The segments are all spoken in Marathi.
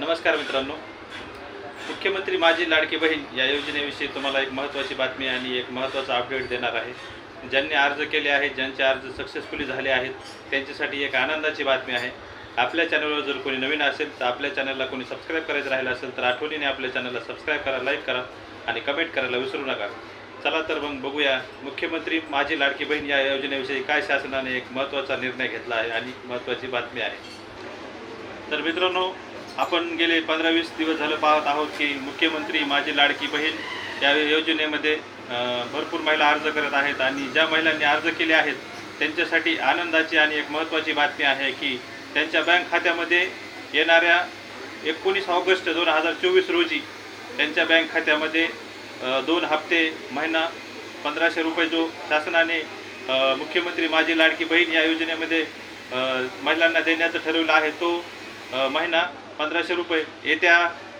नमस्कार मित्रांनो. मुख्यमंत्री माझी लाडकी बहीण या योजनेविषयी तुम्हाला एक महत्त्वाची बातमी आणि एक महत्त्वाचा अपडेट देणार आहे. ज्यांनी अर्ज केले आहेत ज्यांचे अर्ज सक्सेसफुली झाले आहेत त्यांच्यासाठी एक आनंदाची बातमी आहे. आपल्या चॅनलवर जर कोणी नवीन असेल तर आपल्या चॅनलला कोणी सबस्क्राईब करायचं राहिलं असेल तर आठवणीने आपल्या चॅनलला सबस्क्राईब करा लाईक करा आणि कमेंट करायला विसरू नका. चला तर मग बघूया मुख्यमंत्री माझी लाडकी बहीण या योजनेविषयी काय शासनाने एक महत्त्वाचा निर्णय घेतला आहे आणि महत्त्वाची बातमी आहे. तर मित्रांनो आपण गेले पंधरा वीस दिवस झालं पाहत आहोत की मुख्यमंत्री माझी लाडकी बहीण या योजनेमध्ये भरपूर महिला अर्ज करत आहेत आणि ज्या महिलांनी अर्ज केले आहेत त्यांच्यासाठी आनंदाची आणि एक महत्त्वाची बातमी आहे की त्यांच्या बँक खात्यामध्ये येणाऱ्या एकोणीस ऑगस्ट दोन हजार चोवीस रोजी त्यांच्या बँक खात्यामध्ये दोन हप्ते महिना पंधराशे रुपये जो शासनाने मुख्यमंत्री माझी लाडकी बहीण या योजनेमध्ये महिलांना देण्याचं ठरवलं आहे तो महिना पंधराशे रुपये. येत्या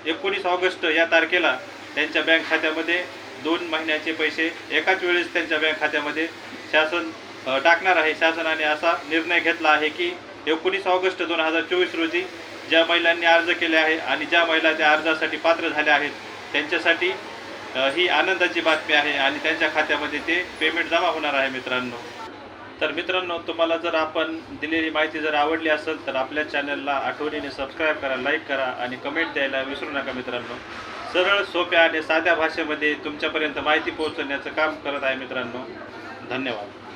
एकोणीस ऑगस्ट या तारखेला त्यांच्या बँक खात्यामध्ये दोन महिन्याचे पैसे एकाच वेळेस त्यांच्या बँक खात्यामध्ये शासन टाकणार आहे. शासनाने असा निर्णय घेतला आहे की एकोणीस ऑगस्ट दोन हजार चोवीस रोजी ज्या महिलांनी अर्ज केले आहे आणि ज्या महिला त्या अर्जासाठी पात्र झाल्या आहेत त्यांच्यासाठी ही आनंदाची बातमी आहे आणि त्यांच्या खात्यामध्ये ते पेमेंट जमा होणार आहे मित्रांनो. तर मित्रांनो तुम्हाला जर आपण दिलेली माहिती जर आवडली असेल तर आपल्या चॅनलला आठवणीने सबस्क्राईब करा लाईक करा आणि कमेंट द्यायला विसरू नका मित्रांनो. सरळ सोप्या आणि साध्या भाषेमध्ये तुमच्यापर्यंत माहिती पोहोचवण्याचं काम करत आहे मित्रांनो. धन्यवाद.